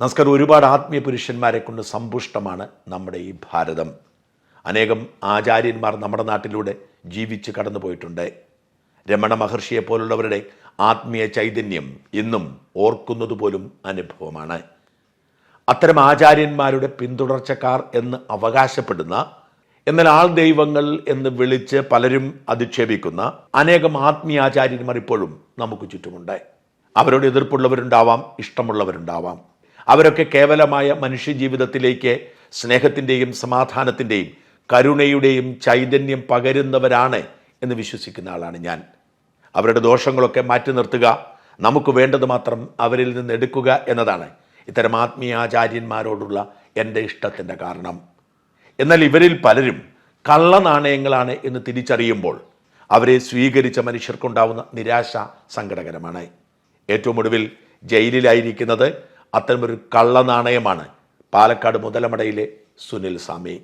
നമസ്കാരം. ഒരുപാട് ആത്മീയ പുരുഷന്മാരെ കൊണ്ട് സമ്പുഷ്ടമാണ് നമ്മുടെ ഈ ഭാരതം. അനേകം ആചാര്യന്മാർ നമ്മുടെ നാട്ടിലൂടെ ജീവിച്ച് കടന്നു പോയിട്ടുണ്ട്. രമണ മഹർഷിയെ പോലുള്ളവരുടെ ആത്മീയ ചൈതന്യം ഇന്നും ഓർക്കുന്നത് പോലും അനുഭവമാണ്. അത്തരം ആചാര്യന്മാരുടെ പിന്തുടർച്ചക്കാർ എന്ന് അവകാശപ്പെടുന്ന എന്നാൽ ആൾ ദൈവങ്ങൾ എന്ന് വിളിച്ച് പലരും അധിക്ഷേപിക്കുന്ന അനേകം ആത്മീയാചാര്യന്മാർ ഇപ്പോഴും നമുക്ക് ചുറ്റുമുണ്ട്. അവരോട് എതിർപ്പുള്ളവരുണ്ടാവാം ഇഷ്ടമുള്ളവരുണ്ടാവാം. അവരൊക്കെ കേവലമായ മനുഷ്യജീവിതത്തിലേക്ക് സ്നേഹത്തിന്റെയും സമാധാനത്തിന്റെയും കരുണയുടെയും ചൈതന്യം പകരുന്നവരാണ് എന്ന് വിശ്വസിക്കുന്ന ആളാണ് ഞാൻ. അവരുടെ ദോഷങ്ങളൊക്കെ മാറ്റി നിർത്തുക നമുക്ക് വേണ്ടത് മാത്രം അവരിൽ നിന്ന് എടുക്കുക എന്നതാണ് ഇത്തരം ആത്മീയാചാര്യന്മാരോടുള്ള എന്റെ ഇഷ്ടത്തിന്റെ കാരണം. എന്നാൽ ഇവരിൽ പലരും കള്ളനാണയങ്ങളാണ് എന്ന് തിരിച്ചറിയുമ്പോൾ അവരെ സ്വീകരിച്ച മനുഷ്യർക്കുണ്ടാവുന്ന നിരാശ സങ്കടകരമാണ്. ഏറ്റവും ഒടുവിൽ ജയിലിലായിരിക്കുന്നത് അത്തരമൊരു കള്ളനാണയമാണ് പാലക്കാട് മുതലമടയിലെ സുനിൽ സ്വാമി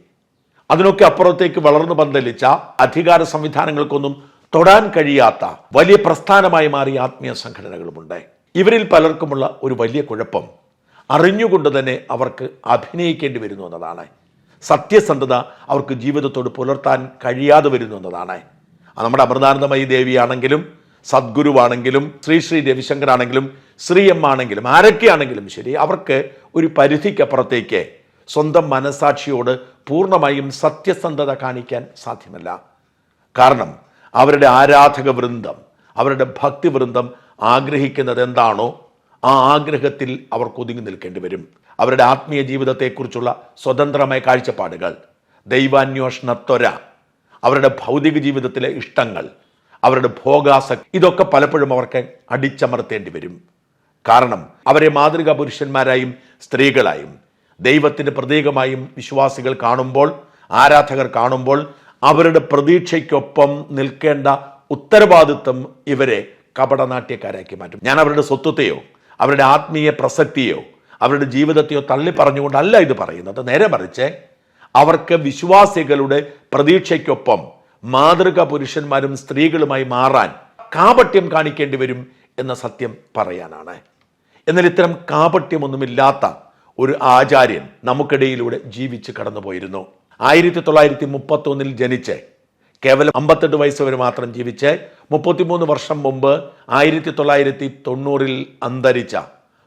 അതിനൊക്കെ അപ്പുറത്തേക്ക് വളർന്നു പന്തലിച്ച അധികാര സംവിധാനങ്ങൾക്കൊന്നും തൊടാൻ കഴിയാത്ത വലിയ പ്രസ്ഥാനമായി മാറിയ ആത്മീയ സംഘടനകളുമുണ്ട്. ഇവരിൽ പലർക്കുമുള്ള ഒരു വലിയ കുഴപ്പം അറിഞ്ഞുകൊണ്ട് തന്നെ അവർക്ക് അഭിനയിക്കേണ്ടി വരുന്നു എന്നതാണ്. സത്യസന്ധത അവർക്ക് ജീവിതത്തോട് പുലർത്താൻ കഴിയാതെ വരുന്നു എന്നതാണ്. നമ്മുടെ അമൃതാനന്ദമയി ദേവിയാണെങ്കിലും സദ്ഗുരുവാണെങ്കിലും ശ്രീ ശ്രീ രവിശങ്കറാണെങ്കിലും ശ്രീ എം ആണെങ്കിലും ആരൊക്കെയാണെങ്കിലും ശരി അവർക്ക് ഒരു പരിധിക്കപ്പുറത്തേക്ക് സ്വന്തം മനസാക്ഷിയോട് പൂർണമായും സത്യസന്ധത കാണിക്കാൻ സാധ്യമല്ല. കാരണം അവരുടെ ആരാധക വൃന്ദം അവരുടെ ഭക്തിവൃന്ദം ആഗ്രഹിക്കുന്നത് എന്താണോ ആ ആഗ്രഹത്തിൽ അവർ ഒതുങ്ങി നിൽക്കേണ്ടി വരും. അവരുടെ ആത്മീയ ജീവിതത്തെക്കുറിച്ചുള്ള സ്വതന്ത്രമായ കാഴ്ചപ്പാടുകൾ ദൈവാന്വേഷണത്വര അവരുടെ ഭൗതിക ജീവിതത്തിലെ ഇഷ്ടങ്ങൾ അവരുടെ ഭോഗാസക്തി. ഇതൊക്കെ പലപ്പോഴും അവർക്ക് അടിച്ചമർത്തേണ്ടി വരും. കാരണം അവരെ മാതൃകാ പുരുഷന്മാരായും സ്ത്രീകളായും ദൈവത്തിന്റെ പ്രതീകമായും വിശ്വാസികൾ കാണുമ്പോൾ ആരാധകർ കാണുമ്പോൾ അവരുടെ പ്രതീക്ഷയ്ക്കൊപ്പം നിൽക്കേണ്ട ഉത്തരവാദിത്വം ഇവരെ കപടനാട്യക്കാരാക്കി മാറ്റും. ഞാൻ അവരുടെ സ്വത്വത്തെയോ അവരുടെ ആത്മീയ പ്രസക്തിയോ അവരുടെ ജീവിതത്തെയോ തള്ളി പറഞ്ഞുകൊണ്ടല്ല ഇത് പറയുന്നത്. നേരെ മറിച്ച് അവർക്ക് വിശ്വാസികളുടെ പ്രതീക്ഷയ്ക്കൊപ്പം മാതൃക പുരുഷന്മാരും സ്ത്രീകളുമായി മാറാൻ കാപട്യം കാണിക്കേണ്ടി വരും എന്ന സത്യം പറയാനാണ്. എന്നാൽ ഇത്തരം കാപട്യമൊന്നുമില്ലാത്ത ഒരു ആചാര്യൻ നമുക്കിടയിലൂടെ ജീവിച്ച് കടന്നുപോയിരുന്നു. ആയിരത്തി തൊള്ളായിരത്തി മുപ്പത്തൊന്നിൽ ജനിച്ച് കേവലം അമ്പത്തെട്ട് വയസ്സ് വരെ മാത്രം ജീവിച്ച് മുപ്പത്തിമൂന്ന് വർഷം മുമ്പ് ആയിരത്തി തൊള്ളായിരത്തി തൊണ്ണൂറിൽ അന്തരിച്ച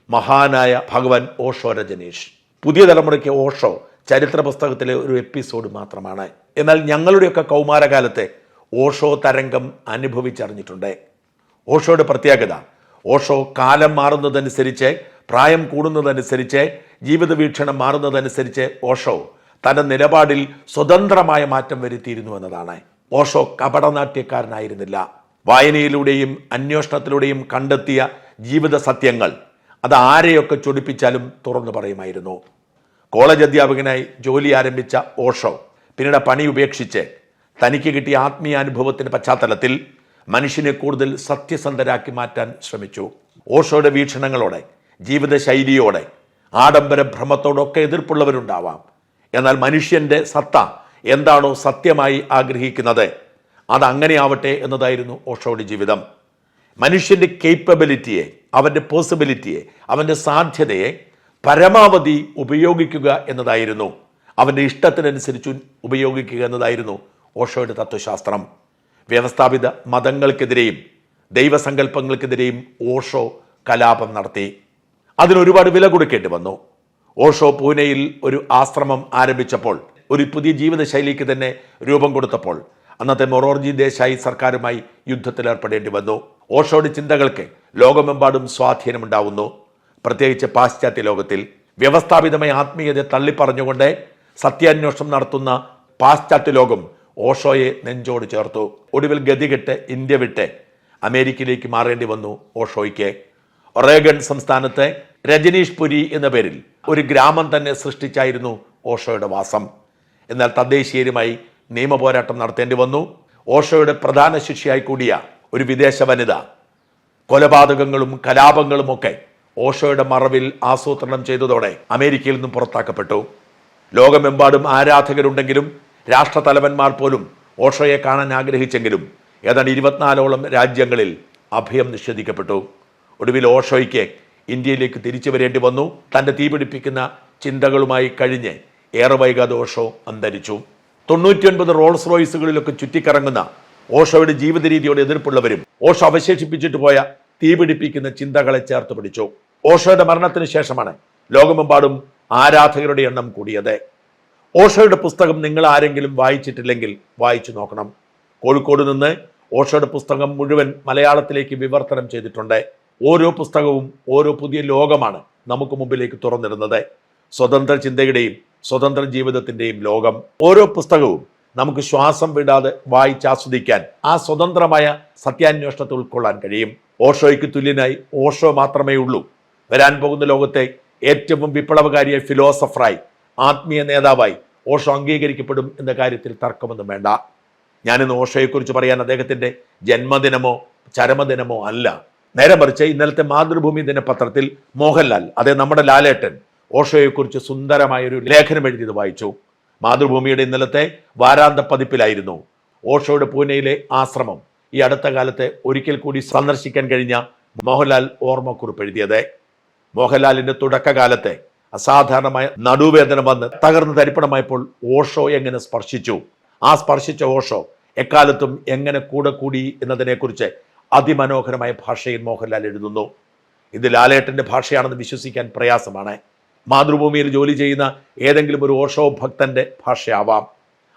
മഹാനായ ഭഗവാൻ ഓഷോ രജനീഷ്. പുതിയ തലമുറയ്ക്ക് ഓഷോ ചരിത്ര പുസ്തകത്തിലെ ഒരു എപ്പിസോഡ് മാത്രമാണ്. എന്നാൽ ഞങ്ങളുടെയൊക്കെ കൗമാരകാലത്തെ ഓഷോ തരംഗം അനുഭവിച്ചറിഞ്ഞിട്ടുണ്ട്. ഓഷോയുടെ പ്രത്യേകത ഓഷോ കാലം മാറുന്നതനുസരിച്ച് പ്രായം കൂടുന്നതനുസരിച്ച് ജീവിത വീക്ഷണം മാറുന്നതനുസരിച്ച് ഓഷോ തന്റെ നിലപാടിൽ സ്വതന്ത്രമായ മാറ്റം വരുത്തിയിരുന്നു എന്നതാണ്. ഓഷോ കപടനാട്യക്കാരനായിരുന്നില്ല. വായനയിലൂടെയും അന്വേഷണത്തിലൂടെയും കണ്ടെത്തിയ ജീവിത സത്യങ്ങൾ അത് ആരെയൊക്കെ ചൊടിപ്പിച്ചാലും തുറന്നു പറയുമായിരുന്നു. കോളേജ് അധ്യാപകനായി ജോലി ആരംഭിച്ച ഓഷോ പിന്നീട് പണി ഉപേക്ഷിച്ച് തനിക്ക് കിട്ടിയ ആത്മീയ അനുഭവത്തിന്റെ പശ്ചാത്തലത്തിൽ മനുഷ്യനെ കൂടുതൽ സത്യസന്ധരാക്കി മാറ്റാൻ ശ്രമിച്ചു. ഓഷോയുടെ വീക്ഷണങ്ങളോടെ ജീവിതശൈലിയോടെ ആഡംബര ഭ്രമത്തോടൊക്കെ എതിർപ്പുള്ളവരുണ്ടാവാം. എന്നാൽ മനുഷ്യന്റെ സത്ത എന്താണോ സത്യമായി ആഗ്രഹിക്കുന്നത് അത് അങ്ങനെയാവട്ടെ എന്നതായിരുന്നു ഓഷോയുടെ ജീവിതം. മനുഷ്യന്റെ കേപ്പബിലിറ്റിയെ അവന്റെ പോസിബിലിറ്റിയെ അവന്റെ സാധ്യതയെ പരമാവധി ഉപയോഗിക്കുക എന്നതായിരുന്നു. അവന്റെ ഇഷ്ടത്തിനനുസരിച്ച് ഉപയോഗിക്കുക എന്നതായിരുന്നു ഓഷോയുടെ തത്വശാസ്ത്രം. വ്യവസ്ഥാപിത മതങ്ങൾക്കെതിരെയും ദൈവസങ്കല്പങ്ങൾക്കെതിരെയും ഓഷോ കലാപം നടത്തി. അതിനൊരുപാട് വില കൊടുക്കേണ്ടി വന്നു. ഓഷോ പൂനെയിൽ ഒരു ആശ്രമം ആരംഭിച്ചപ്പോൾ ഒരു പുതിയ ജീവിതശൈലിക്ക് തന്നെ രൂപം കൊടുത്തപ്പോൾ അന്നത്തെ മൊറോർജി ദേശായി സർക്കാരുമായി യുദ്ധത്തിലേർപ്പെടേണ്ടി വന്നു. ഓഷോയുടെ ചിന്തകൾക്ക് ലോകമെമ്പാടും സ്വാധീനമുണ്ടാവുന്നു. പ്രത്യേകിച്ച് പാശ്ചാത്യ ലോകത്തിൽ വ്യവസ്ഥാപിതമായ ആത്മീയതയെ തള്ളിപ്പറഞ്ഞുകൊണ്ട് സത്യാന്വേഷണം നടത്തുന്ന പാശ്ചാത്യ ലോകം ഓഷോയെ നെഞ്ചോട് ചേർത്തു. ഒടുവിൽ ഗതികെട്ട് ഇന്ത്യ വിട്ട് അമേരിക്കയിലേക്ക് മാറേണ്ടി വന്നു ഓഷോയ്ക്ക്. ഒറേഗൺ സംസ്ഥാനത്തെ രജനീഷ് പുരി എന്ന പേരിൽ ഒരു ഗ്രാമം തന്നെ സൃഷ്ടിച്ചായിരുന്നു ഓഷോയുടെ വാസം. എന്നാൽ തദ്ദേശീയരുമായി നിയമപോരാട്ടം നടത്തേണ്ടി വന്നു. ഓഷോയുടെ പ്രധാന ശിഷ്യയായി കൂടിയ ഒരു വിദേശ വനിത. കൊലപാതകങ്ങളും കലാപങ്ങളും ഒക്കെ ഓഷോയുടെ മറവിൽ ആസൂത്രണം ചെയ്തതോടെ അമേരിക്കയിൽ നിന്നും പുറത്താക്കപ്പെട്ടു. ലോകമെമ്പാടും ആരാധകരുണ്ടെങ്കിലും രാഷ്ട്രതലവന്മാർ പോലും ഓഷോയെ കാണാൻ ആഗ്രഹിച്ചെങ്കിലും ഏതാണ്ട് ഇരുപത്തിനാലോളം രാജ്യങ്ങളിൽ അഭയം നിഷേധിക്കപ്പെട്ടു. ഒടുവിൽ ഓഷോയ്ക്ക് ഇന്ത്യയിലേക്ക് തിരിച്ചു വരേണ്ടി വന്നു. തന്റെ തീപിടിപ്പിക്കുന്ന ചിന്തകളുമായി കഴിഞ്ഞ് ഏറെ വൈകാതെ ഓഷോ അന്തരിച്ചു. തൊണ്ണൂറ്റിയൊൻപത് റോൾസ് റോയ്സുകളിലൊക്കെ ചുറ്റിക്കറങ്ങുന്ന ഓഷോയുടെ ജീവിത രീതിയോട് എതിർപ്പുള്ളവരും ഓഷോ അവശേഷിപ്പിച്ചിട്ട് പോയ തീപിടിപ്പിക്കുന്ന ചിന്തകളെ ചേർത്ത് പിടിച്ചു. ഓഷോയുടെ മരണത്തിന് ശേഷമാണ് ലോകമെമ്പാടും ആരാധകരുടെ എണ്ണം കൂടിയത്. ഓഷോയുടെ പുസ്തകം നിങ്ങൾ ആരെങ്കിലും വായിച്ചിട്ടില്ലെങ്കിൽ വായിച്ചു നോക്കണം. കോഴിക്കോട് നിന്ന് ഓഷോയുടെ പുസ്തകം മുഴുവൻ മലയാളത്തിലേക്ക് വിവർത്തനം ചെയ്തിട്ടുണ്ട്. ഓരോ പുസ്തകവും ഓരോ പുതിയ ലോകമാണ് നമുക്ക് മുമ്പിലേക്ക് തുറന്നിരുന്നത് സ്വതന്ത്ര ചിന്തയുടെയും സ്വതന്ത്ര ജീവിതത്തിന്റെയും ലോകം. ഓരോ പുസ്തകവും നമുക്ക് ശ്വാസം വിടാതെ വായിച്ചാസ്വദിക്കാൻ ആ സ്വതന്ത്രമായ സത്യാന്വേഷണത്തെ ഉൾക്കൊള്ളാൻ കഴിയും. ഓഷോയ്ക്ക് തുല്യനായി ഓഷോ മാത്രമേ ഉള്ളൂ. വരാൻ പോകുന്ന ലോകത്തെ ഏറ്റവും വിപ്ലവകാരിയായ ഫിലോസഫറായി ആത്മീയ നേതാവായി ഓഷോ അംഗീകരിക്കപ്പെടും എന്ന കാര്യത്തിൽ തർക്കമൊന്നും വേണ്ട. ഞാനിന്ന് ഓഷോയെക്കുറിച്ച് പറയാൻ അദ്ദേഹത്തിന്റെ ജന്മദിനമോ ചരമദിനമോ അല്ല. നേരെ മറിച്ച് ഇന്നലത്തെ മാതൃഭൂമി ദിനപത്രത്തിൽ മോഹൻലാൽ അതെ നമ്മുടെ ലാലേട്ടൻ ഓഷോയെക്കുറിച്ച് സുന്ദരമായൊരു ലേഖനം എഴുതിയത് വായിച്ചു. മാതൃഭൂമിയുടെ ഇന്നലത്തെ വാരാന്ത പതിപ്പിലായിരുന്നു ഓഷോയുടെ പൂനെയിലെ ആശ്രമം ഈ അടുത്ത കാലത്ത് ഒരിക്കൽ കൂടി സന്ദർശിക്കാൻ കഴിഞ്ഞ മോഹൻലാൽ ഓർമ്മക്കുറിപ്പ് എഴുതിയത്. മോഹൻലാലിന്റെ തുടക്കകാലത്തെ അസാധാരണമായ നടുവേദന വന്ന് തകർന്ന് തരിപ്പണമായപ്പോൾ ഓഷോ എങ്ങനെ സ്പർശിച്ചു? ആ സ്പർശിച്ച ഓഷോ എക്കാലത്തും എങ്ങനെ കൂടെ കൂടി എന്നതിനെക്കുറിച്ച് അതിമനോഹരമായ ഭാഷയിൽ മോഹൻലാൽ എഴുതുന്നു. ഇത് ലാലേട്ടന്റെ ഭാഷയാണെന്ന് വിശ്വസിക്കാൻ പ്രയാസമാണ്. മാതൃഭൂമിയിൽ ജോലി ചെയ്യുന്ന ഏതെങ്കിലും ഒരു ഓഷോ ഭക്തന്റെ ഭാഷയാവാം.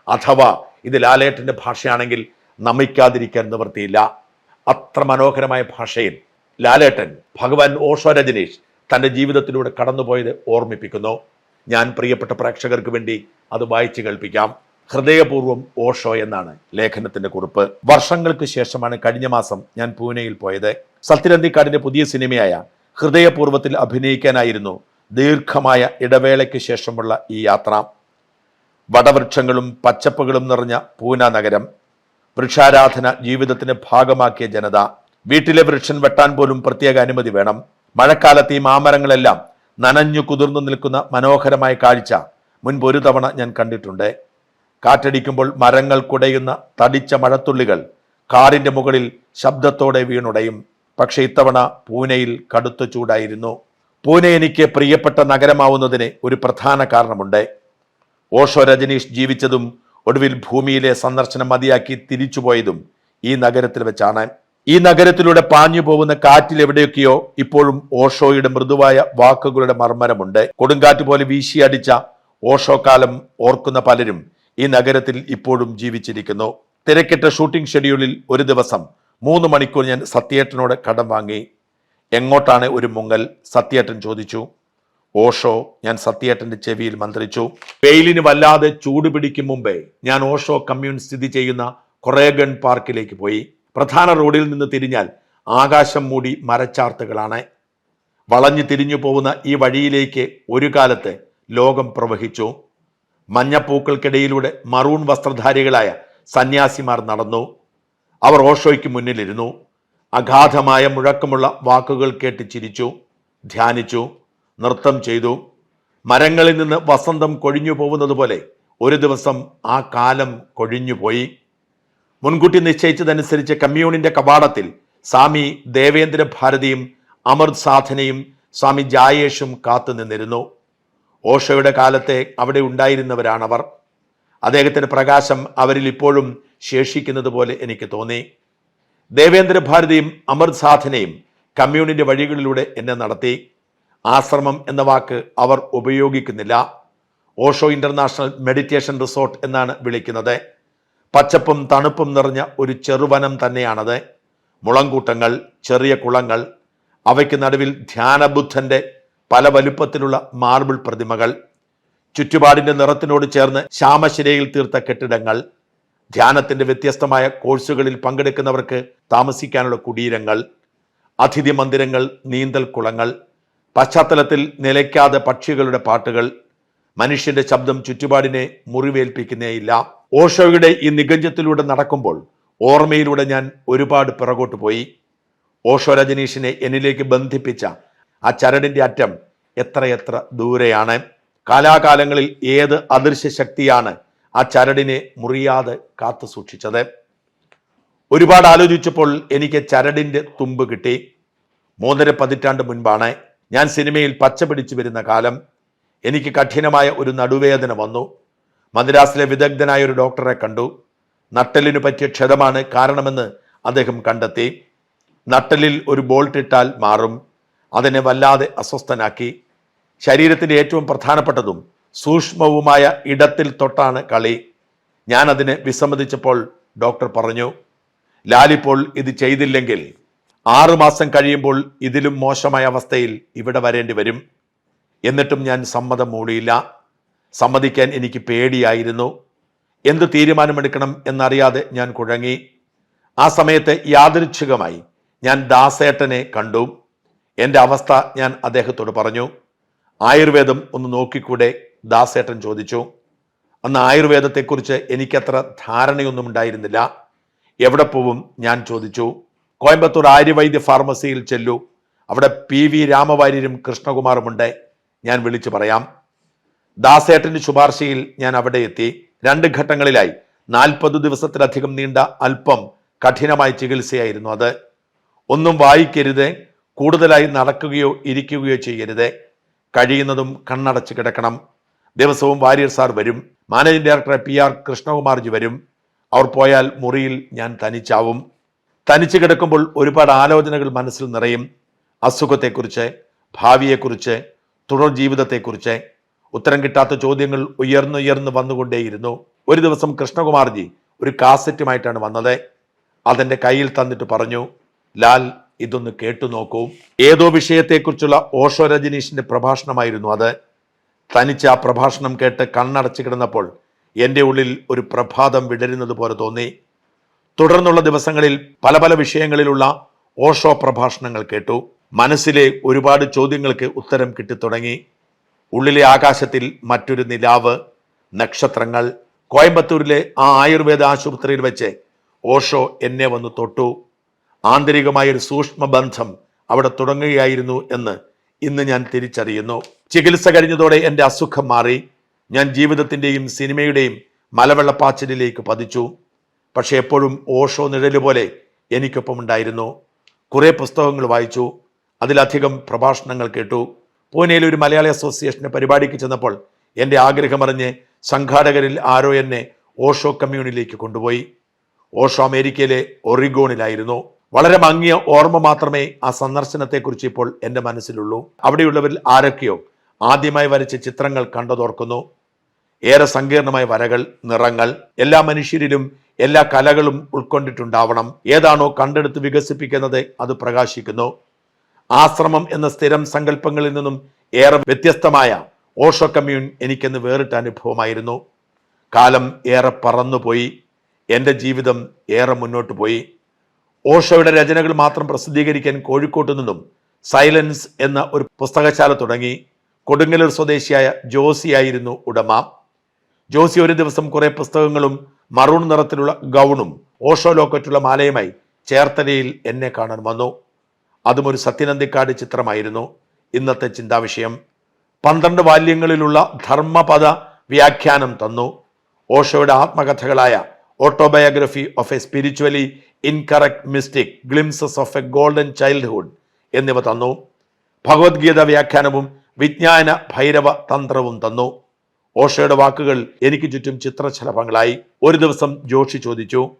അഥവാ ഇത് ലാലേട്ടന്റെ ഭാഷയാണെങ്കിൽ നമിക്കാതിരിക്കാൻ നിവൃത്തിയില്ല. അത്ര മനോഹരമായ ഭാഷയിൽ ലാലേട്ടൻ ഭഗവാൻ ഓഷോ രജനീഷ് തന്റെ ജീവിതത്തിലൂടെ കടന്നുപോയത് ഓർമ്മിപ്പിക്കുന്നു. ഞാൻ പ്രിയപ്പെട്ട പ്രേക്ഷകർക്ക് വേണ്ടി അത് വായിച്ചു കേൾപ്പിക്കാം. ഹൃദയപൂർവം ഓഷോ എന്നാണ് ലേഖനത്തിന്റെ കുറിപ്പ്. വർഷങ്ങൾക്ക് ശേഷമാണ് കഴിഞ്ഞ മാസം ഞാൻ പൂനെയിൽ പോയത്. സത്യരന്തിക്കാടിന്റെ പുതിയ സിനിമയായ ഹൃദയപൂർവത്തിൽ അഭിനയിക്കാനായിരുന്നു ദീർഘമായ ഇടവേളയ്ക്ക് ശേഷമുള്ള ഈ യാത്ര വടവൃക്ഷങ്ങളും പച്ചപ്പുകളും നിറഞ്ഞ പൂന നഗരം വൃക്ഷാരാധന ജീവിതത്തിന് ഭാഗമാക്കിയ ജനത വീട്ടിലെ വൃക്ഷം വെട്ടാൻ പോലും പ്രത്യേക അനുമതി വേണം മഴക്കാലത്ത് ഈ മാമരങ്ങളെല്ലാം നനഞ്ഞു കുതിർന്നു നിൽക്കുന്ന മനോഹരമായ കാഴ്ച മുൻപ് ഒരു തവണ ഞാൻ കണ്ടിട്ടുണ്ട്. കാറ്റടിക്കുമ്പോൾ മരങ്ങൾ കുടയുന്ന തടിച്ച മഴത്തുള്ളികൾ കാറിന്റെ മുകളിൽ ശബ്ദത്തോടെ വീണുടയും പക്ഷെ ഇത്തവണ പൂനെയിൽ കടുത്ത ചൂടായിരുന്നു. പൂനെ എനിക്ക് പ്രിയപ്പെട്ട നഗരമാവുന്നതിന് ഒരു പ്രധാന കാരണമുണ്ട്. ഓഷോ രജനീഷ് ജീവിച്ചതും ഒടുവിൽ ഭൂമിയിലെ സന്ദർശനം മതിയാക്കി തിരിച്ചുപോയതും ഈ നഗരത്തിൽ വെച്ചാണ്. ഈ നഗരത്തിലൂടെ പാഞ്ഞു പോകുന്ന കാറ്റിൽ എവിടെയൊക്കെയോ ഇപ്പോഴും ഓഷോയുടെ മൃദുവായ വാക്കുകളുടെ മർമ്മരമുണ്ട്. കൊടുങ്കാറ്റ് പോലെ വീശിയടിച്ച ഓഷോ കാലം ഓർക്കുന്ന പലരും ഈ നഗരത്തിൽ ഇപ്പോഴും ജീവിച്ചിരിക്കുന്നു. തിരക്കിട്ട ഷൂട്ടിംഗ് ഷെഡ്യൂളിൽ ഒരു ദിവസം മൂന്ന് മണിക്കൂർ ഞാൻ സത്യേട്ടനോട് കടം വാങ്ങി. എങ്ങോട്ടാണ് ഒരു മുങ്ങൽ സത്യേട്ടൻ ചോദിച്ചു. ഓഷോ ഞാൻ സത്യേട്ടന്റെ ചെവിയിൽ മന്ത്രിച്ചു. വെയിലിന് വല്ലാതെ ചൂട് പിടിക്കും മുമ്പേ ഞാൻ ഓഷോ കമ്മ്യൂൺ സ്ഥിതി ചെയ്യുന്ന കൊറേഗൺ പാർക്കിലേക്ക് പോയി. പ്രധാന റോഡിൽ നിന്ന് തിരിഞ്ഞാൽ ആകാശം മൂടി മരച്ചാർത്തുകളാണ്. വളഞ്ഞു തിരിഞ്ഞു പോകുന്ന ഈ വഴിയിലേക്ക് ഒരു കാലത്ത് ലോകം പ്രവഹിച്ചു. മഞ്ഞപ്പൂക്കൾക്കിടയിലൂടെ മറൂൺ വസ്ത്രധാരികളായ സന്യാസിമാർ നടന്നു. അവർ ഓഷോയ്ക്ക് മുന്നിലിരുന്നു. അഗാധമായ മുഴക്കമുള്ള വാക്കുകൾ കേട്ട് ചിരിച്ചു ധ്യാനിച്ചു നൃത്തം ചെയ്തു. മരങ്ങളിൽ നിന്ന് വസന്തം കൊഴിഞ്ഞു പോകുന്നത് പോലെ ഒരു ദിവസം ആ കാലം കൊഴിഞ്ഞുപോയി മുൻകൂട്ടി നിശ്ചയിച്ചതനുസരിച്ച് കമ്മ്യൂണിന്റെ കവാടത്തിൽ സ്വാമി ദേവേന്ദ്ര ഭാരതിയും അമൃത് സാധനയും സ്വാമി ജായേഷും കാത്തു നിന്നിരുന്നു. ഓഷോയുടെ കാലത്തെ അവിടെ ഉണ്ടായിരുന്നവരാണവർ. അദ്ദേഹത്തിന്റെ പ്രകാശം അവരിൽ ഇപ്പോഴും ശേഷിക്കുന്നത് പോലെ എനിക്ക് തോന്നി. ദേവേന്ദ്ര ഭാരതിയും അമൃത് സാധനയും കമ്മ്യൂണിന്റെ വഴികളിലൂടെ എന്നെ നടത്തി. ആശ്രമം എന്ന വാക്ക് അവർ ഉപയോഗിക്കുന്നില്ല. ഓഷോ ഇന്റർനാഷണൽ മെഡിറ്റേഷൻ റിസോർട്ട് എന്നാണ് വിളിക്കുന്നത്. പച്ചപ്പും തണുപ്പും നിറഞ്ഞ ഒരു ചെറുവനം തന്നെയാണത്. മുളങ്കൂട്ടങ്ങൾ ചെറിയ കുളങ്ങൾ അവയ്ക്ക് നടുവിൽ ധ്യാനബുദ്ധന്റെ പല വലുപ്പത്തിലുള്ള മാർബിൾ പ്രതിമകൾ ചുറ്റുപാടിന്റെ നിറത്തിനോട് ചേർന്ന് ശ്യാമശിലയിൽ തീർത്ത കെട്ടിടങ്ങൾ ധ്യാനത്തിന്റെ വ്യത്യസ്തമായ കോഴ്സുകളിൽ പങ്കെടുക്കുന്നവർക്ക് താമസിക്കാനുള്ള കുടീരങ്ങൾ അതിഥി മന്ദിരങ്ങൾ നീന്തൽ കുളങ്ങൾ പശ്ചാത്തലത്തിൽ നിലയ്ക്കാതെ പക്ഷികളുടെ പാട്ടുകൾ മനുഷ്യന്റെ ശബ്ദം ചുറ്റുപാടിനെ മുറിവേൽപ്പിക്കുന്നേയില്ല. ഓഷോയുടെ ഈ നിഗഞ്ചത്തിലൂടെ നടക്കുമ്പോൾ ഓർമ്മയിലൂടെ ഞാൻ ഒരുപാട് പിറകോട്ട് പോയി. ഓഷോ രജനീഷിനെ എന്നിലേക്ക് ബന്ധിപ്പിച്ച ആ ചരടിന്റെ അറ്റം എത്രയെത്ര ദൂരെയാണ്. കാലാകാലങ്ങളിൽ ഏത് അദൃശ്യ ശക്തിയാണ് ആ ചരടിനെ മുറിയാതെ കാത്തു സൂക്ഷിച്ചത്. ഒരുപാട് ആലോചിച്ചപ്പോൾ എനിക്ക് ചരടിന്റെ തുമ്പ് കിട്ടി. മൂന്നര പതിറ്റാണ്ട് മുൻപാണ് ഞാൻ സിനിമയിൽ പച്ച പിടിച്ചു വരുന്ന കാലം. എനിക്ക് കഠിനമായ ഒരു നടുവേദന വന്നു. മദ്രാസിലെ വിദഗ്ധനായ ഒരു ഡോക്ടറെ കണ്ടു. നട്ടലിനു പറ്റിയ ക്ഷതമാണ് കാരണമെന്ന് അദ്ദേഹം കണ്ടെത്തി. നട്ടലിൽ ഒരു ബോൾട്ട് ഇട്ടാൽ മാറും. അതിനെ വല്ലാതെ അസ്വസ്ഥനാക്കി. ശരീരത്തിന്റെ ഏറ്റവും പ്രധാനപ്പെട്ടതും സൂക്ഷ്മവുമായ ഇടത്തിൽ തൊട്ടാണ് കളി. ഞാൻ അതിനെ വിസമ്മതിച്ചപ്പോൾ ഡോക്ടർ പറഞ്ഞു ലാലിപ്പോൾ ഇത് ചെയ്തില്ലെങ്കിൽ ആറുമാസം കഴിയുമ്പോൾ ഇതിലും മോശമായ അവസ്ഥയിൽ ഇവിടെ വരേണ്ടി വരും എന്നിട്ടും ഞാൻ സമ്മതം മൂടിയില്ല. സമ്മതിക്കാൻ എനിക്ക് പേടിയായിരുന്നു. എന്ത് തീരുമാനമെടുക്കണം എന്നറിയാതെ ഞാൻ കുഴങ്ങി. ആ സമയത്ത് യാദൃച്ഛികമായി ഞാൻ ദാസേട്ടനെ കണ്ടു. എന്റെ അവസ്ഥ ഞാൻ അദ്ദേഹത്തോട് പറഞ്ഞു ആയുർവേദം ഒന്ന് നോക്കിക്കൂടെ? ദാസേട്ടൻ ചോദിച്ചു അന്ന് ആയുർവേദത്തെക്കുറിച്ച് എനിക്കത്ര ധാരണയൊന്നും ഉണ്ടായിരുന്നില്ല. എവിടെ പോവും? ഞാൻ ചോദിച്ചു. കോയമ്പത്തൂർ ആര്യവൈദ്യ ഫാർമസിയിൽ ചെല്ലു. അവിടെ പി വി രാമവാര്യരും കൃഷ്ണകുമാറുമുണ്ട്. ഞാൻ വിളിച്ചു പറയാം. ദാസേട്ടന്റെ ശുപാർശയിൽ ഞാൻ അവിടെ എത്തി. രണ്ട് ഘട്ടങ്ങളിലായി. നാൽപ്പത് ദിവസത്തിലധികം നീണ്ട അല്പം കഠിനമായ ചികിത്സയായിരുന്നു അത്. ഒന്നും വായിക്കരുത്. കൂടുതലായി നടക്കുകയോ ഇരിക്കുകയോ ചെയ്യരുത്. കഴിയുന്നതും കണ്ണടച്ച് കിടക്കണം. ദിവസവും വാര്യർ സാർ വരും. മാനേജിംഗ് ഡയറക്ടറെ പി ആർ കൃഷ്ണകുമാർജി വരും. അവർ പോയാൽ മുറിയിൽ ഞാൻ തനിച്ചാവും. തനിച്ച് കിടക്കുമ്പോൾ ഒരുപാട് ആലോചനകൾ മനസ്സിൽ നിറയും. അസുഖത്തെക്കുറിച്ച് ഭാവിയെക്കുറിച്ച് തുടർ ജീവിതത്തെക്കുറിച്ച്. ഉത്തരം കിട്ടാത്ത ചോദ്യങ്ങൾ ഉയർന്നുയർന്നു വന്നുകൊണ്ടേയിരുന്നു. ഒരു ദിവസം കൃഷ്ണകുമാർജി ഒരു കാസറ്റുമായിട്ടാണ് വന്നത്. അതെന്റെ കയ്യിൽ തന്നിട്ട് പറഞ്ഞു ലാൽ ഇതൊന്ന് കേട്ടു നോക്കൂ. ഏതോ വിഷയത്തെക്കുറിച്ചുള്ള ഓഷോ രജനീഷിന്റെ പ്രഭാഷണമായിരുന്നു അത്. തനിച്ച് ആ പ്രഭാഷണം കേട്ട് കണ്ണടച്ചു കിടന്നപ്പോൾ എന്റെ ഉള്ളിൽ ഒരു പ്രഭാതം വിടരുന്നത് പോലെ തോന്നി. തുടർന്നുള്ള ദിവസങ്ങളിൽ പല പല വിഷയങ്ങളിലുള്ള ഓഷോ പ്രഭാഷണങ്ങൾ കേട്ടു. മനസ്സിലെ ഒരുപാട് ചോദ്യങ്ങൾക്ക് ഉത്തരം കിട്ടിത്തുടങ്ങി. ഉള്ളിലെ ആകാശത്തിൽ മറ്റൊരു നിലാവ് നക്ഷത്രങ്ങൾ കോയമ്പത്തൂരിലെ ആ ആയുർവേദ ആശുപത്രിയിൽ വെച്ച് ഓഷോ എന്നെ വന്ന് തൊട്ടു. ആന്തരികമായൊരു സൂക്ഷ്മ ബന്ധം അവിടെ തുടങ്ങുകയായിരുന്നു എന്ന് ഇന്ന് ഞാൻ തിരിച്ചറിയുന്നു. ചികിത്സ കഴിഞ്ഞതോടെ എന്റെ അസുഖം മാറി. ഞാൻ ജീവിതത്തിന്റെയും സിനിമയുടെയും മലവെള്ളപ്പാച്ചിലിലേക്ക് പതിച്ചു. പക്ഷെ എപ്പോഴും ഓഷോ നിഴൽ പോലെ എനിക്കൊപ്പം ഉണ്ടായിരുന്നു. കുറേ പുസ്തകങ്ങൾ വായിച്ചു. അതിലധികം പ്രഭാഷണങ്ങൾ കേട്ടു. പൂനെയിൽ ഒരു മലയാളി അസോസിയേഷന്റെ പരിപാടിക്ക് ചെന്നപ്പോൾ എന്റെ ആഗ്രഹമറിഞ്ഞ് സംഘാടകരിൽ ആരോ എന്നെ ഓഷോ കമ്മ്യൂണിലേക്ക് കൊണ്ടുപോയി. ഓഷോ അമേരിക്കയിലെ ഒറിഗോണിലായിരുന്നു. വളരെ മങ്ങിയ ഓർമ്മ മാത്രമേ ആ സന്ദർശനത്തെക്കുറിച്ച് ഇപ്പോൾ എന്റെ മനസ്സിലുള്ളൂ. അവിടെയുള്ളവരിൽ ആരൊക്കെയോ ആദ്യമായി വരച്ച ചിത്രങ്ങൾ കണ്ടതോർക്കുന്നു. ഏറെ സങ്കീർണമായ വരകൾ നിറങ്ങൾ എല്ലാ മനുഷ്യരിലും എല്ലാ കലകളും ഉൾക്കൊണ്ടിട്ടുണ്ടാവണം. ഏതാണോ കണ്ടെടുത്ത് വികസിപ്പിക്കുന്നത് അത് പ്രകാശിക്കുന്നു. ആശ്രമം എന്ന സ്ഥിരം സങ്കല്പങ്ങളിൽ നിന്നും ഏറെ വ്യത്യസ്തമായ ഓഷോ കമ്മ്യൂൺ എനിക്കെന്ന് വേറിട്ട അനുഭവമായിരുന്നു. കാലം ഏറെ പറന്നുപോയി. എന്റെ ജീവിതം ഏറെ മുന്നോട്ട് പോയി. ഓഷോയുടെ രചനകൾ മാത്രം പ്രസിദ്ധീകരിക്കാൻ കോഴിക്കോട്ട് നിന്നും സൈലൻസ് എന്ന ഒരു പുസ്തകശാല തുടങ്ങി. കൊടുങ്ങല്ലൂർ സ്വദേശിയായ ജോസിയായിരുന്നു ഉടമ. ജോസി ഒരു ദിവസം കുറെ പുസ്തകങ്ങളും മറൂൺ നിറത്തിലുള്ള ഗൗണും ഓഷോ ലോക്കറ്റുള്ള മാലയുമായി ചേർത്തലയിൽ എന്നെ കാണാൻ വന്നു. അതും ഒരു സത്യനന്ദിക്കാട് ചിത്രമായിരുന്നു. ഇന്നത്തെ ചിന്താവിഷയം. പന്ത്രണ്ട് വാല്യങ്ങളിലുള്ള ധർമ്മപദ വ്യാഖ്യാനം തന്നു. ഓഷോയുടെ ആത്മകഥകളായ autobiography of a spiritually incorrect mystic glimpses of a golden childhood എന്നിവ തന്നു. ഭഗവത്ഗീത വ്യാഖ്യാനവും വിജ്ഞാന ഭൈരവ തന്ത്രവും തന്നു. ഓഷോയുടെ വാക്കുകൾ എനിക്ക് ചുറ്റും ചിത്രശലഭങ്ങളായി. ഒരു ദിവസം ജോഷി ചോദിച്ചു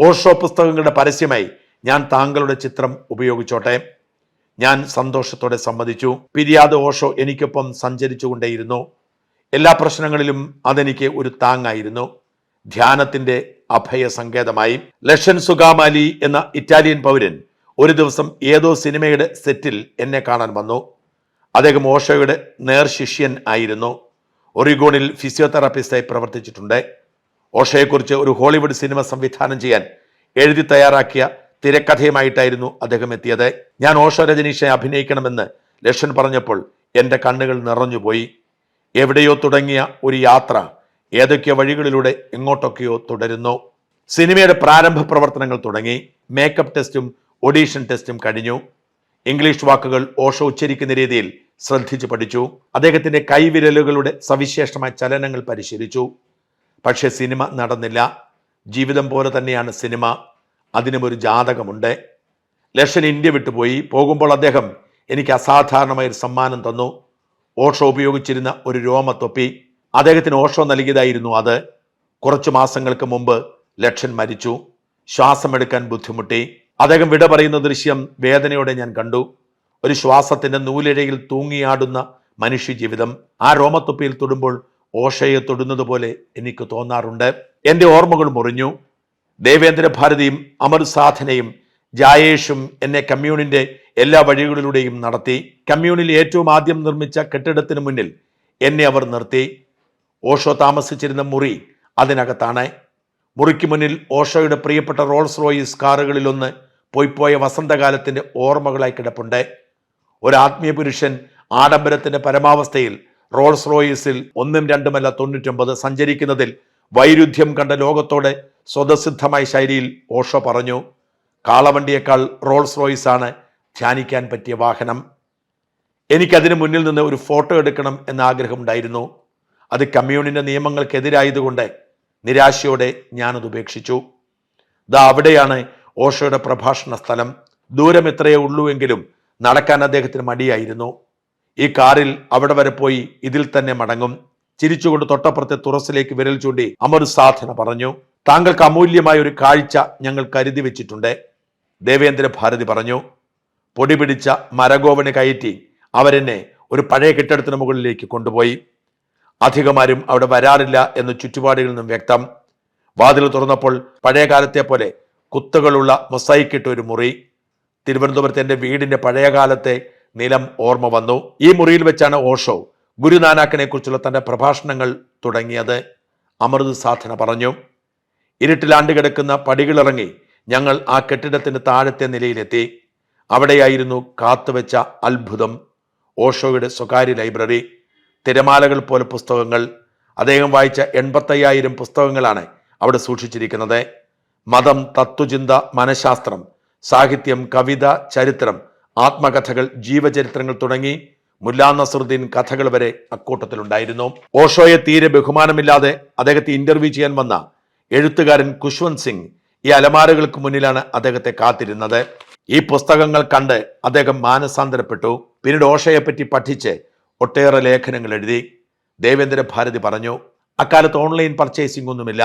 ഓഷോ പുസ്തകങ്ങളുടെ പരസ്യമായി ഞാൻ താങ്കളുടെ ചിത്രം ഉപയോഗിച്ചോട്ടെ? ഞാൻ സന്തോഷത്തോടെ സമ്മതിച്ചു. പിരിയാതെ ഓഷോ എനിക്കൊപ്പം സഞ്ചരിച്ചുകൊണ്ടേയിരുന്നു. എല്ലാ പ്രശ്നങ്ങളിലും അതെനിക്ക് ഒരു താങ്ങായിരുന്നു. ധ്യാനത്തിന്റെ അഭയ സങ്കേതമായി. ലഷൻ സുഗാമാലി എന്ന ഇറ്റാലിയൻ പൗരൻ ഒരു ദിവസം ഏതോ സിനിമയുടെ സെറ്റിൽ എന്നെ കാണാൻ വന്നു. അദ്ദേഹം ഓഷോയുടെ നേർശിഷ്യൻ ആയിരുന്നു. ഒറിഗോണിൽ ഫിസിയോതെറാപ്പിസ്റ്റായി പ്രവർത്തിച്ചിട്ടുണ്ട്. ഓഷയെക്കുറിച്ച് ഒരു ഹോളിവുഡ് സിനിമ സംവിധാനം ചെയ്യാൻ എഴുതി തയ്യാറാക്കിയ തിരക്കഥയുമായിട്ടായിരുന്നു അദ്ദേഹം എത്തിയത്. ഞാൻ ഓഷോ രജനീഷെ അഭിനയിക്കണമെന്ന് ലക്ഷൻ പറഞ്ഞപ്പോൾ എന്റെ കണ്ണുകൾ നിറഞ്ഞുപോയി. എവിടെയോ തുടങ്ങിയ ഒരു യാത്ര ഏതൊക്കെയോ വഴികളിലൂടെ എങ്ങോട്ടൊക്കെയോ തുടരുന്നു. സിനിമയുടെ പ്രാരംഭ പ്രവർത്തനങ്ങൾ തുടങ്ങി. മേക്കപ്പ് ടെസ്റ്റും ഒഡീഷൻ ടെസ്റ്റും കഴിഞ്ഞു. ഇംഗ്ലീഷ് വാക്കുകൾ ഓഷോ ഉച്ചരിക്കുന്ന രീതിയിൽ ശ്രദ്ധിച്ചു പഠിച്ചു. അദ്ദേഹത്തിന്റെ കൈവിരലുകളുടെ സവിശേഷമായ ചലനങ്ങൾ പരിശീലിച്ചു. പക്ഷേ സിനിമ നടന്നില്ല. ജീവിതം പോലെ തന്നെയാണ് സിനിമ. അതിനും ഒരു ജാതകമുണ്ട്. ലക്ഷൻ ഇന്ത്യ വിട്ടുപോയി. പോകുമ്പോൾ അദ്ദേഹം എനിക്ക് അസാധാരണമായ ഒരു സമ്മാനം തന്നു. ഓഷോ ഉപയോഗിച്ചിരുന്ന ഒരു രോമത്തൊപ്പി. അദ്ദേഹത്തിന് ഓഷോ നൽകിയതായിരുന്നു അത്. കുറച്ചു മാസങ്ങൾക്ക് മുമ്പ് ലക്ഷൻ മരിച്ചു. ശ്വാസമെടുക്കാൻ ബുദ്ധിമുട്ടി. അദ്ദേഹം വിട പറയുന്ന ദൃശ്യം വേദനയോടെ ഞാൻ കണ്ടു. ഒരു ശ്വാസത്തിന്റെ നൂലിഴയിൽ തൂങ്ങിയാടുന്ന മനുഷ്യ ജീവിതം ആ രോമത്തൊപ്പിയിൽ തൊടുമ്പോൾ ഓഷയെ തൊടുന്നത് പോലെ എനിക്ക് തോന്നാറുണ്ട്. എന്റെ ഓർമ്മകൾ മുറിഞ്ഞു. ദേവേന്ദ്ര ഭാരതിയും അമർ സാധനയും ജായേഷും എന്നെ കമ്മ്യൂണിന്റെ എല്ലാ വഴികളിലൂടെയും നടത്തി. കമ്മ്യൂണിൽ ഏറ്റവും ആദ്യം നിർമ്മിച്ച കെട്ടിടത്തിന് മുന്നിൽ എന്നെ അവർ നിർത്തി. ഓഷോ താമസിച്ചിരുന്ന മുറി അതിനകത്താണ്. മുറിക്ക് മുന്നിൽ ഓഷോയുടെ പ്രിയപ്പെട്ട റോൾസ് റോയിസ് കാറുകളിലൊന്ന് പോയിപ്പോയ വസന്തകാലത്തിന്റെ ഓർമ്മകളായി കിടപ്പുണ്ട്. ഒരു ആത്മീയ പുരുഷൻ ആഡംബരത്തിന്റെ പരമാവസ്ഥയിൽ റോൾസ് റോയിസിൽ ഒന്നും രണ്ടുമല്ല തൊണ്ണൂറ്റൊമ്പത് സഞ്ചരിക്കുന്നതിൽ വൈരുദ്ധ്യം കണ്ട ലോകത്തോടെ സ്വതസിദ്ധമായ ശൈലിയിൽ ഓഷോ പറഞ്ഞു കാളവണ്ടിയേക്കാൾ റോൾസ് റോയിസ് ആണ് ധ്യാനിക്കാൻ പറ്റിയ വാഹനം. എനിക്കതിന് മുന്നിൽ നിന്ന് ഒരു ഫോട്ടോ എടുക്കണം എന്ന ആഗ്രഹമുണ്ടായിരുന്നു. അത് കമ്മ്യൂണിന്റെ നിയമങ്ങൾക്കെതിരായതുകൊണ്ട് നിരാശയോടെ ഞാനത് ഉപേക്ഷിച്ചു. ദാ അവിടെയാണ് ഓഷോയുടെ പ്രഭാഷണ സ്ഥലം ദൂരം എത്രയേ ഉള്ളൂ എങ്കിലും നടക്കാൻ അദ്ദേഹത്തിന് മടിയായിരുന്നു. ഈ കാറിൽ അവിടെ വരെ പോയി ഇതിൽ തന്നെ മടങ്ങും. ചിരിച്ചുകൊണ്ട് തൊട്ടപ്പുറത്തെ തുറസിലേക്ക് വിരൽ ചൂണ്ടി അമർ സാധന പറഞ്ഞു താങ്കൾക്ക് അമൂല്യമായ ഒരു കാഴ്ച ഞങ്ങൾ കരുതി വെച്ചിട്ടുണ്ട്. ദേവേന്ദ്ര ഭാരതി പറഞ്ഞു പൊടി പിടിച്ച മരഗോവന് കയറ്റി അവരെന്നെ ഒരു പഴയ കെട്ടിടത്തിന് മുകളിലേക്ക് കൊണ്ടുപോയി. അധികമാരും അവിടെ വരാറില്ല എന്ന് ചുറ്റുപാടുകളിൽ നിന്നും വ്യക്തം. വാതിൽ തുറന്നപ്പോൾ പഴയ കാലത്തെ പോലെ കുത്തുകളുള്ള മൊസൈക്കിട്ട ഒരു മുറി. തിരുവനന്തപുരത്ത് എന്റെ വീടിന്റെ പഴയകാലത്തെ നിലം ഓർമ്മ വന്നു. ഈ മുറിയിൽ വെച്ചാണ് ഓഷോ ഗുരുനാനാക്കിനെ കുറിച്ചുള്ള തന്റെ പ്രഭാഷണങ്ങൾ തുടങ്ങിയത്. അമൃത് സാധന പറഞ്ഞു. ഇരുട്ടിലാണ്ട് കിടക്കുന്ന പടികളിറങ്ങി ഞങ്ങൾ ആ കെട്ടിടത്തിന്റെ താഴത്തെ നിലയിലെത്തി. അവിടെയായിരുന്നു കാത്തുവെച്ച അത്ഭുതം. ഓഷോയുടെ സ്വകാര്യ ലൈബ്രറി തിരമാലകൾ പോലെ പുസ്തകങ്ങൾ അദ്ദേഹം വായിച്ച എൺപത്തയ്യായിരം പുസ്തകങ്ങളാണ് അവിടെ സൂക്ഷിച്ചിരിക്കുന്നത്. മതം തത്വചിന്ത മനഃശാസ്ത്രം സാഹിത്യം കവിത ചരിത്രം ആത്മകഥകൾ ജീവചരിത്രങ്ങൾ തുടങ്ങി മുല്ലാ നസറുദ്ദീൻ കഥകൾ വരെ അക്കൂട്ടത്തിലുണ്ടായിരുന്നു. ഓഷോയെ തീരെ ബഹുമാനമില്ലാതെ അദ്ദേഹത്തെ ഇന്റർവ്യൂ ചെയ്യാൻ വന്ന എഴുത്തുകാരൻ കുഷ്വന്ത് സിംഗ് ഈ അലമാരകൾക്ക് മുന്നിലാണ് അദ്ദേഹത്തെ കാത്തിരുന്നത്. ഈ പുസ്തകങ്ങൾ കണ്ട് അദ്ദേഹം മാനസാന്തരപ്പെട്ടു. പിന്നീട് പറ്റി പഠിച്ച് ഒട്ടേറെ ലേഖനങ്ങൾ എഴുതി. ദേവേന്ദ്ര ഭാരതി പറഞ്ഞു അക്കാലത്ത് ഓൺലൈൻ പർച്ചേസിംഗ് ഒന്നുമില്ല.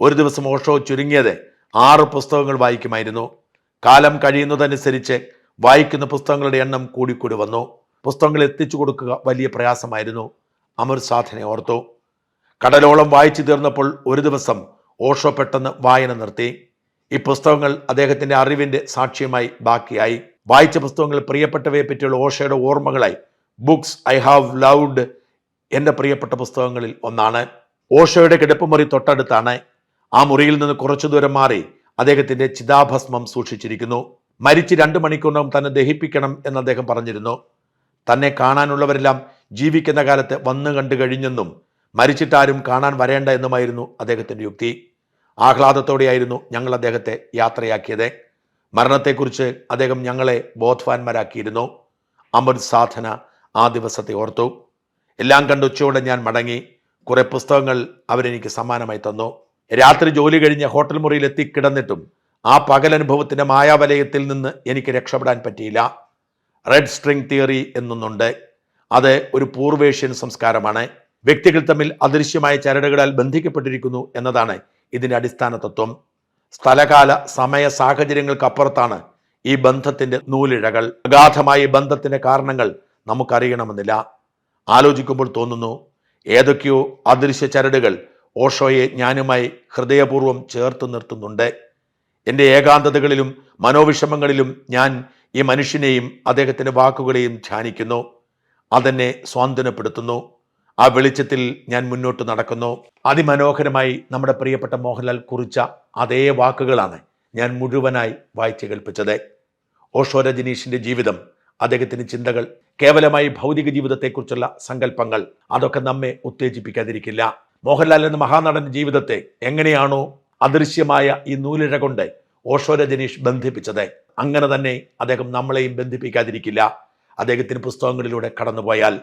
ഒരു ദിവസം ഓഷോ ചുരുങ്ങിയത് ആറ് പുസ്തകങ്ങൾ വായിക്കുമായിരുന്നു. കാലം കഴിയുന്നതനുസരിച്ച് വായിക്കുന്ന പുസ്തകങ്ങളുടെ എണ്ണം കൂടിക്കൂടി വന്നു. പുസ്തകങ്ങൾ എത്തിച്ചു കൊടുക്കുക വലിയ പ്രയാസമായിരുന്നു. അമർ സാധനെ ഓർത്തു. കടലോളം വായിച്ചു തീർന്നപ്പോൾ ഒരു ദിവസം ഓഷോ പെട്ടെന്ന് വായന നിർത്തി. ഈ പുസ്തകങ്ങൾ അദ്ദേഹത്തിന്റെ അറിവിന്റെ സാക്ഷ്യമായി ബാക്കിയായി. വായിച്ച പുസ്തകങ്ങൾ പ്രിയപ്പെട്ടവയെ പറ്റിയുള്ള ഓഷയുടെ ഓർമ്മകളായി. ബുക്സ് ഐ ഹാവ് ലൗഡ് എന്റെ പ്രിയപ്പെട്ട പുസ്തകങ്ങളിൽ ഒന്നാണ്. ഓഷോയുടെ കിടപ്പുമുറി തൊട്ടടുത്താണ്. ആ മുറിയിൽ നിന്ന് കുറച്ചു ദൂരം മാറി അദ്ദേഹത്തിന്റെ ചിതാഭസ്മം സൂക്ഷിച്ചിരിക്കുന്നു. മരിച്ച് രണ്ട് മണിക്കൂറിനകം തന്നെ ദഹിപ്പിക്കണം എന്ന് അദ്ദേഹം പറഞ്ഞിരുന്നു. തന്നെ കാണാനുള്ളവരെല്ലാം ജീവിക്കുന്ന കാലത്ത് വന്നു കണ്ടു കഴിഞ്ഞെന്നും മരിച്ചിട്ടാരും കാണാൻ വരേണ്ട എന്നുമായിരുന്നു അദ്ദേഹത്തിന്റെ യുക്തി. ആഹ്ലാദത്തോടെയായിരുന്നു ഞങ്ങൾ അദ്ദേഹത്തെ യാത്രയാക്കിയത്. മരണത്തെക്കുറിച്ച് അദ്ദേഹം ഞങ്ങളെ ബോധവാന്മാരാക്കിയിരുന്നു. അമൃത് സാധന ആ ദിവസത്തെ ഓർത്തു. എല്ലാം കണ്ട് ഉച്ചയോടെ ഞാൻ മടങ്ങി. കുറേ പുസ്തകങ്ങൾ അവരെനിക്ക് സമ്മാനമായി തന്നു. രാത്രി ജോലി കഴിഞ്ഞ് ഹോട്ടൽ മുറിയിൽ എത്തിക്കിടന്നിട്ടും ആ പകലനുഭവത്തിന്റെ മായാവലയത്തിൽ നിന്ന് എനിക്ക് രക്ഷപ്പെടാൻ പറ്റിയില്ല. റെഡ് സ്ട്രിങ് തിയറി എന്നൊന്നുണ്ട്. അത് ഒരു പൂർവേഷ്യൻ സംസ്കാരമാണ്. വ്യക്തികൾ തമ്മിൽ അദൃശ്യമായ ചരടുകളാൽ ബന്ധിക്കപ്പെട്ടിരിക്കുന്നു എന്നതാണ് ഇതിന്റെ അടിസ്ഥാന തത്വം. സ്ഥലകാല സമയ സാഹചര്യങ്ങൾക്കപ്പുറത്താണ് ഈ ബന്ധത്തിന്റെ നൂലിഴകൾ. അഗാധമായ ബന്ധത്തിന്റെ കാരണങ്ങൾ നമുക്കറിയണമെന്നില്ല. ആലോചിക്കുമ്പോൾ തോന്നുന്നു ഏതൊക്കെയോ അദൃശ്യ ചരടുകൾ ഓഷോയെ ഞാനുമായി ഹൃദയപൂർവം ചേർത്ത് നിർത്തുന്നുണ്ട്. എന്റെ ഏകാന്തതകളിലും മനോവിഷമങ്ങളിലും ഞാൻ ഈ മനുഷ്യനെയും അദ്ദേഹത്തിന്റെ വാക്കുകളെയും ധ്യാനിക്കുന്നു. അതെന്നെ സ്വാന്തനപ്പെടുത്തുന്നു. ആ വെളിച്ചത്തിൽ ഞാൻ മുന്നോട്ട് നടക്കുന്നു. അതിമനോഹരമായി നമ്മുടെ പ്രിയപ്പെട്ട മോഹൻലാൽ കുറിച്ച അതേ വാക്കുകളാണ് ഞാൻ മുഴുവനായി വായിച്ചു കേൾപ്പിച്ചത്. ഓഷോ രജനീഷിന്റെ ജീവിതം അദ്ദേഹത്തിന്റെ ചിന്തകൾ കേവലമായി ഭൗതിക ജീവിതത്തെക്കുറിച്ചുള്ള സങ്കല്പങ്ങൾ അതൊക്കെ നമ്മെ ഉത്തേജിപ്പിക്കാതിരിക്കില്ല. മോഹൻലാൽ എന്ന മഹാനടന്റെ ജീവിതത്തെ എങ്ങനെയാണോ അദൃശ്യമായ ഈ നൂലിഴ കൊണ്ട് ഓഷോ രജനീഷ് ബന്ധിപ്പിച്ചത്. അങ്ങനെ തന്നെ അദ്ദേഹം നമ്മളെയും ബന്ധിപ്പിക്കാതിരിക്കില്ല. അദ്ദേഹത്തിന് പുസ്തകങ്ങളിലൂടെ കടന്നുപോയാൽ